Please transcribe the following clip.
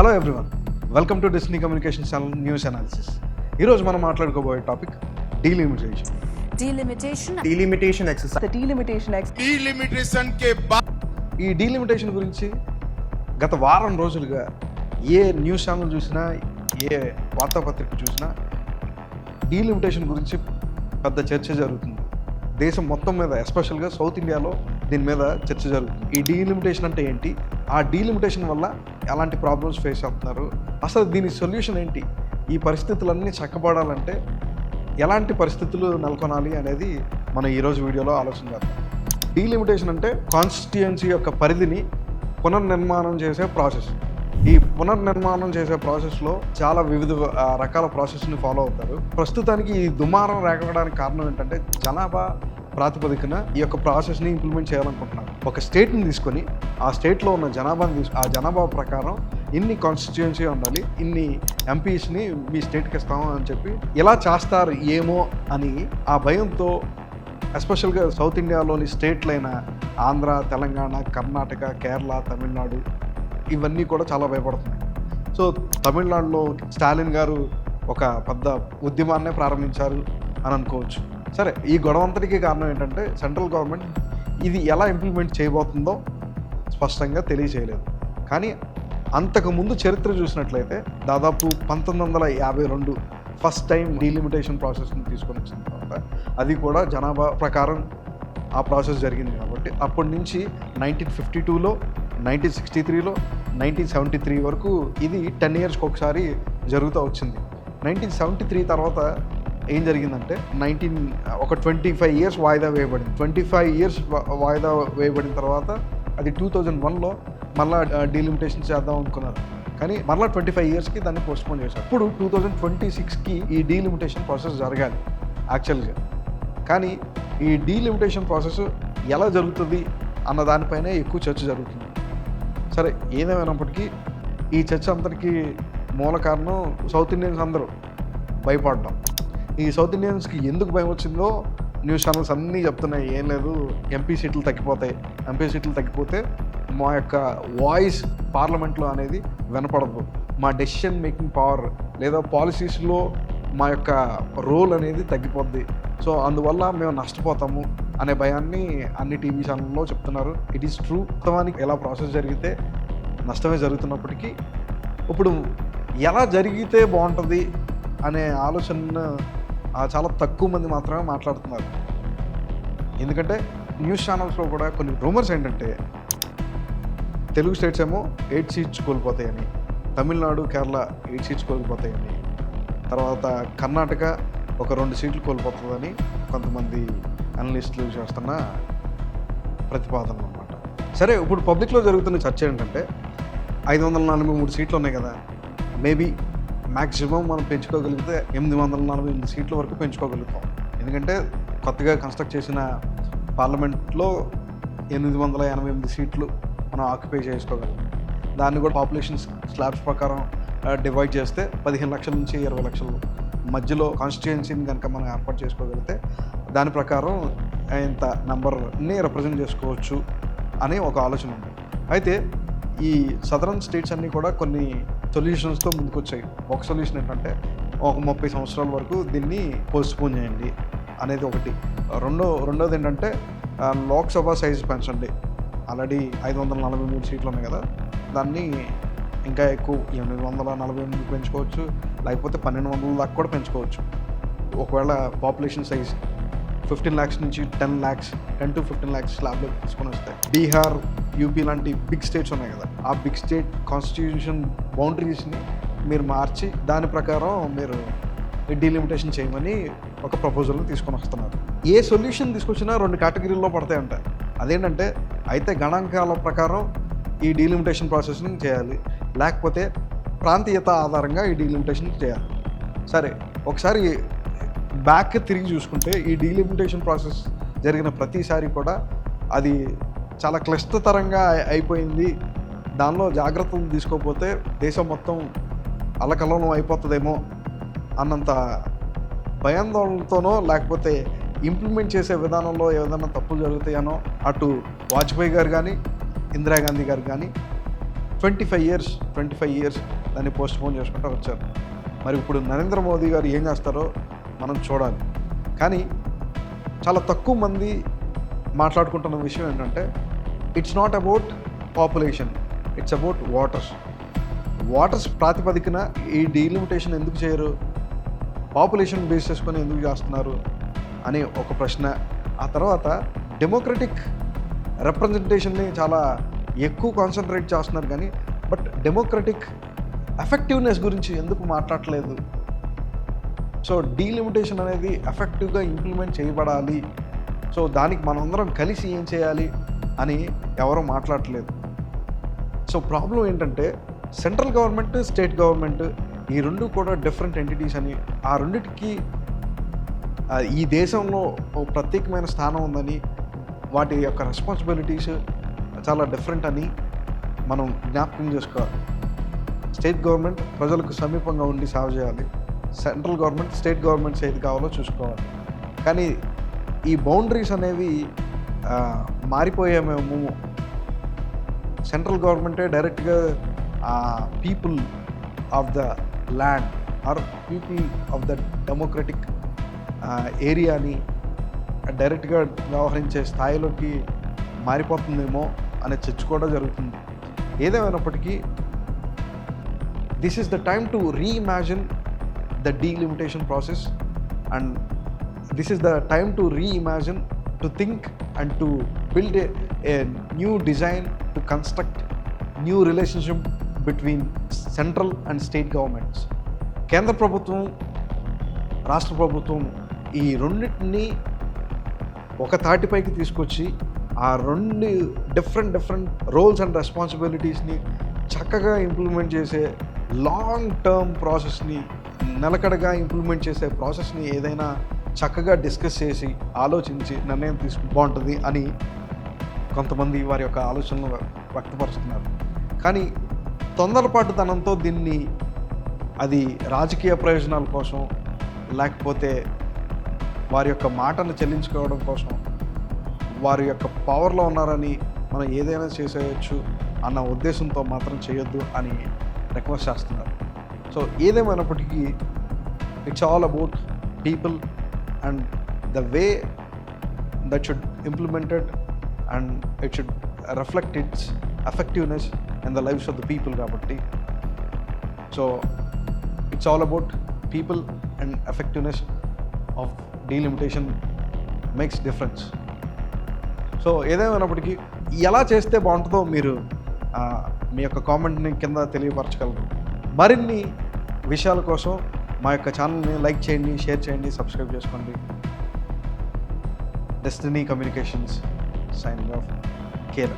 Hello everyone welcome to Destiny Communication channel news analysis ఈరోజు మనం మాట్లాడుకోబోయే topic delimitation delimitation delimitation exercise delimitation delimitation కే ఈ delimitation గురించి గత వారం రోజులుగా ఏ న్యూస్ ఛానల్ చూసినా ఏ వార్తాపత్రిక చూసినా డీలిమిటేషన్ గురించి పెద్ద చర్చ జరుగుతుంది. దేశం మొత్తం మీద ఎస్పెషల్గా సౌత్ ఇండియాలో దీని మీద చర్చ జరుగుతుంది. ఈ డీలిమిటేషన్ అంటే ఏంటి? ఆ డీలిమిటేషన్ వల్ల ఎలాంటి ప్రాబ్లమ్స్ ఫేస్ అవుతున్నారు? అసలు దీని సొల్యూషన్ ఏంటి? ఈ పరిస్థితులన్నీ చక్కబడాలంటే ఎలాంటి పరిస్థితులు నెలకొనాలి అనేది మనం ఈరోజు వీడియోలో ఆలోచన చేద్దాం. డీలిమిటేషన్ అంటే కాన్స్టిట్యుయెన్సీ యొక్క పరిధిని పునర్నిర్మాణం చేసే ప్రాసెస్ ఈ పునర్నిర్మాణం చేసే ప్రాసెస్లో చాలా వివిధ రకాల ప్రాసెస్ని ఫాలో అవుతారు. ప్రస్తుతానికి ఈ దుమారం రేగడానికి కారణం ఏంటంటే జనాభా ప్రాతిపదికన ఈ యొక్క ప్రాసెస్ని ఇంప్లిమెంట్ చేయాలనుకుంటున్నాను ఒక స్టేట్ని తీసుకొని ఆ స్టేట్లో ఉన్న జనాభాని తీసుకు ఆ జనాభా ప్రకారం ఇన్ని కాన్స్టిట్యుయెన్సీ ఉండాలి ఇన్ని ఎంపీస్ని మీ స్టేట్కి ఇస్తాము అని చెప్పి ఇలా చేస్తారు ఏమో అని ఆ భయంతో ఎస్పెషల్గా సౌత్ ఇండియాలోని స్టేట్లైన ఆంధ్ర తెలంగాణ కర్ణాటక కేరళ తమిళనాడు ఇవన్నీ కూడా చాలా భయపడుతున్నాయి. సో తమిళనాడులో స్టాలిన్ గారు ఒక పెద్ద ఉద్యమాన్నే ప్రారంభించారు అని అనుకోవచ్చు. సరే ఈ గొడవ అంతటికి కారణం ఏంటంటే సెంట్రల్ గవర్నమెంట్ ఇది ఎలా ఇంప్లిమెంట్ చేయబోతుందో స్పష్టంగా తెలియచేయలేదు. కానీ అంతకుముందు చరిత్ర చూసినట్లయితే దాదాపు పంతొమ్మిది వందల యాభై రెండు ఫస్ట్ టైం డీలిమిటేషన్ ప్రాసెస్ని తీసుకొని వచ్చిన తర్వాత అది కూడా జనాభా ప్రకారం ఆ ప్రాసెస్ జరిగింది కాబట్టి అప్పటి నుంచి నైన్టీన్ ఫిఫ్టీ టూలో నైన్టీన్ సిక్స్టీ త్రీలో నైన్టీన్ సెవెంటీ త్రీ వరకు ఇది టెన్ ఇయర్స్కి ఒకసారి జరుగుతూ వచ్చింది. నైన్టీన్ సెవెంటీ త్రీ తర్వాత ఏం జరిగిందంటే నైన్టీన్ ఒక ట్వంటీ ఫైవ్ ఇయర్స్ వాయిదా వేయబడింది. ట్వంటీ ఫైవ్ ఇయర్స్ వాయిదా వేయబడిన తర్వాత అది టూ థౌజండ్ వన్లో మళ్ళా డీలిమిటేషన్ చేద్దాం అనుకున్నారు. కానీ మళ్ళీ ట్వంటీ ఫైవ్ ఇయర్స్కి దాన్ని పోస్ట్పోన్ చేశారు. ఇప్పుడు టూ థౌజండ్ ట్వంటీ సిక్స్కి ఈ డీలిమిటేషన్ ప్రాసెస్ జరగాలి యాక్చువల్గా. కానీ ఈ డీలిమిటేషన్ ప్రాసెస్ ఎలా జరుగుతుంది అన్న దానిపైనే ఎక్కువ చర్చ జరుగుతుంది. సరే ఏదేమైనప్పటికీ ఈ చర్చ అంతటికీ మూల కారణం సౌత్ ఇండియన్స్ అందరూ భయపడటం ఈ సౌత్ ఇండియన్స్కి ఎందుకు భయం వచ్చిందో న్యూస్ ఛానల్స్ అన్నీ చెప్తున్నాయి. ఏం లేదు ఎంపీ సీట్లు తగ్గిపోతాయి. ఎంపీ సీట్లు తగ్గిపోతే మా యొక్క వాయిస్ పార్లమెంట్లో అనేది వినపడదు. మా డెసిషన్ మేకింగ్ పవర్ లేదా పాలసీస్లో మా యొక్క రోల్ అనేది తగ్గిపోద్ది. సో అందువల్ల మేము నష్టపోతాము అనే భయాన్ని అన్ని టీవీ ఛానల్లో చెప్తున్నారు. ఇట్ ఈస్ ట్రూ వాస్తవానికి ఎలా ప్రాసెస్ జరిగితే నష్టమే జరుగుతున్నప్పటికీ ఇప్పుడు ఎలా జరిగితే బాగుంటుంది అనే ఆలోచన చాలా తక్కువ మంది మాత్రమే మాట్లాడుతున్నారు. ఎందుకంటే న్యూస్ ఛానల్స్లో కూడా కొన్ని రూమర్స్ ఏంటంటే తెలుగు స్టేట్స్ ఏమో ఎయిట్ సీట్స్ కోల్పోతాయని తమిళనాడు కేరళ ఎయిట్ సీట్స్ కోల్పోతాయని తర్వాత కర్ణాటక ఒక రెండు సీట్లు కోల్పోతుందని కొంతమంది అనలిస్టులు చేస్తున్న ప్రతిపాదనలు అనమాట సరే ఇప్పుడు పబ్లిక్లో జరుగుతున్న చర్చ ఏంటంటే ఐదు వందల నలభై మూడు సీట్లు ఉన్నాయి కదా మేబీ మ్యాక్సిమం మనం పెంచుకోగలిగితే ఎనిమిది వందల నలభై ఎనిమిది సీట్ల వరకు పెంచుకోగలుగుతాం. ఎందుకంటే కొత్తగా కన్స్ట్రక్ట్ చేసిన పార్లమెంట్లో ఎనిమిది వందల ఎనభై ఎనిమిది సీట్లు మనం ఆక్యుపై చేసుకోగలం. దాన్ని కూడా పాపులేషన్ స్లాబ్స్ ప్రకారం డివైడ్ చేస్తే పదిహేను లక్షల నుంచి ఇరవై లక్షల మధ్యలో కాన్స్టిట్యుయెన్సీని కనుక మనం ఏర్పాటు చేసుకోగలిగితే దాని ప్రకారం ఇంత నెంబర్ని రిప్రజెంట్ చేసుకోవచ్చు అనే ఒక ఆలోచన ఉంది. అయితే ఈ సదరన్ స్టేట్స్ అన్నీ కూడా కొన్ని సొల్యూషన్స్తో ముందుకొచ్చాయి. ఒక సొల్యూషన్ ఏంటంటే ఒక ముప్పై సంవత్సరాల వరకు దీన్ని పోస్ట్పోన్ చేయండి అనేది ఒకటి. రెండో రెండోది ఏంటంటే లోక్సభ సైజ్ పెంచండి ఆల్రెడీ ఐదు వందల నలభై మూడు సీట్లు ఉన్నాయి కదా. దాన్ని ఇంకా ఎక్కువ ఎనిమిది వందల నలభై ఎనిమిది పెంచుకోవచ్చు. లేకపోతే పన్నెండు వందల దాకా కూడా పెంచుకోవచ్చు. ఒకవేళ పాపులేషన్ సైజ్ ఫిఫ్టీన్ ల్యాక్స్ నుంచి ten lakhs ten to fifteen lakhs స్లాబ్లో తీసుకొని వస్తాయి. బీహార్ యూపీ లాంటి బిగ్ స్టేట్స్ ఉన్నాయి కదా. ఆ బిగ్ స్టేట్ కాన్స్టిట్యూషన్ బౌండరీస్ని మీరు మార్చి దాని ప్రకారం మీరు డీలిమిటేషన్ చేయమని ఒక ప్రపోజల్ని తీసుకొని వస్తున్నారు. ఏ సొల్యూషన్ తీసుకొచ్చినా రెండు కేటగిరీల్లో పడతాయంట. అదేంటంటే అయితే గణాంకాల ప్రకారం ఈ డీలిమిటేషన్ ప్రాసెస్ని చేయాలి. లేకపోతే ప్రాంతీయత ఆధారంగా ఈ డీలిమిటేషన్ చేయాలి. సరే ఒకసారి బ్యాక్ తిరిగి చూసుకుంటే ఈ డీలిమిటేషన్ ప్రాసెస్ జరిగిన ప్రతిసారి కూడా అది చాలా క్లిష్టతరంగా అయిపోయింది. దానిలో జాగ్రత్తలు తీసుకోకపోతే దేశం మొత్తం అలకలనం అయిపోతుందేమో అన్నంత భయాందోళనతోనో లేకపోతే ఇంప్లిమెంట్ చేసే విధానంలో ఏదైనా తప్పులు జరుగుతాయనో అటు వాజ్పేయి గారు కానీ ఇందిరాగాంధీ గారు కానీ twenty five years twenty five years దాన్ని పోస్ట్ పోన్ చేసుకుంటూ వచ్చారు. మరి ఇప్పుడు నరేంద్ర మోదీ గారు ఏం చేస్తారో మనం చూడాలి. కానీ చాలా తక్కువ మంది మాట్లాడుకుంటున్న విషయం ఏంటంటే it's not about population it's about waters waters ప్రాతిపదికన ఈ డీలిమిటేషన్ ఎందుకు చేయరు? పాపులేషన్ బేస్ చేసుకొని ఎందుకు చేస్తున్నారు? అనే ఒక ప్రశ్న. ఆ తర్వాత డెమోక్రటిక్ రిప్రజెంటేషన్ని చాలా ఎక్కువ కాన్సన్ట్రేట్ చేస్తున్నారు కానీ బట్ డెమోక్రటిక్ ఎఫెక్టివ్నెస్ గురించి ఎందుకు మాట్లాడలేదు సో డీలిమిటేషన్ అనేది ఎఫెక్టివ్గా ఇంప్లిమెంట్ చేయబడాలి. సో దానికి మనందరం కలిసి ఏం చేయాలి అని ఎవరూ మాట్లాడట్లేదు. సో ప్రాబ్లం ఏంటంటే సెంట్రల్ గవర్నమెంట్ స్టేట్ గవర్నమెంట్ ఈ రెండు కూడా డిఫరెంట్ ఎంటిటీస్ అని ఆ రెండిటికి ఈ దేశంలో ఓ ప్రత్యేకమైన స్థానం ఉందని వాటి యొక్క రెస్పాన్సిబిలిటీస్ చాలా డిఫరెంట్ అని మనం జ్ఞాపకం చేసుకోవాలి. స్టేట్ గవర్నమెంట్ ప్రజలకు సమీపంగా ఉండి సేవ చేయాలి. సెంట్రల్ గవర్నమెంట్ స్టేట్ గవర్నమెంట్స్ ఏది కావాలో చూసుకోవాలి. కానీ ఈ బౌండరీస్ అనేవి మారిపోయామేమో సెంట్రల్ గవర్నమెంటే డైరెక్ట్గా people of the land or people of the democratic ఏరియాని డైరెక్ట్గా వ్యవహరించే స్థాయిలోకి మారిపోతుందేమో అనే చర్చ కూడా జరుగుతుంది. ఏదేమైనప్పటికీ this is the time to reimagine the delimitation process and this is the time to reimagine to think and to build a new design to construct new relationship between central and state governments కేంద్ర ప్రభుత్వం రాష్ట్ర ప్రభుత్వం ఈ రెండింటినీ ఒక తాటిపైకి తీసుకొచ్చి ఆ రెండు డిఫరెంట్ డిఫరెంట్ రోల్స్ అండ్ రెస్పాన్సిబిలిటీస్ని చక్కగా ఇంప్లిమెంట్ చేసే లాంగ్ టర్మ్ ప్రాసెస్ని నిలకడగా ఇంప్లిమెంట్ చేసే ప్రాసెస్ని ఏదైనా చక్కగా డిస్కస్ చేసి ఆలోచించి నిర్ణయం తీసుకు బాగుంటుంది అని కొంతమంది వారి యొక్క ఆలోచనలు వ్యక్తపరుస్తున్నారు. కానీ తొందరపాటుతనంతో దీన్ని అది రాజకీయ ప్రయోజనాల కోసం లేకపోతే వారి యొక్క మాటను చెల్లించుకోవడం కోసం వారి యొక్క పవర్లో ఉన్నారని మనం ఏదైనా చేసేయచ్చు అన్న ఉద్దేశంతో మాత్రం చేయొద్దు అని రిక్వెస్ట్ చేస్తున్నారు. సో ఏదేమైనప్పటికీ it's all about people and the way that should implemented and it should reflect its effectiveness and the lifes of the people కాబట్టి. So it's all about people and effectiveness of delimitation makes difference so ఏదేమైనప్పటికీ ఎలా చేస్తే బాగుంటుందో మీరు మీ యొక్క కామెంట్ని కింద తెలియపరచగలరు. మరిన్ని విషయాల కోసం మా యొక్క ఛానల్ని లైక్ చేయండి షేర్ చేయండి సబ్స్క్రైబ్ చేసుకోండి. Destiny Communications signing off Kerala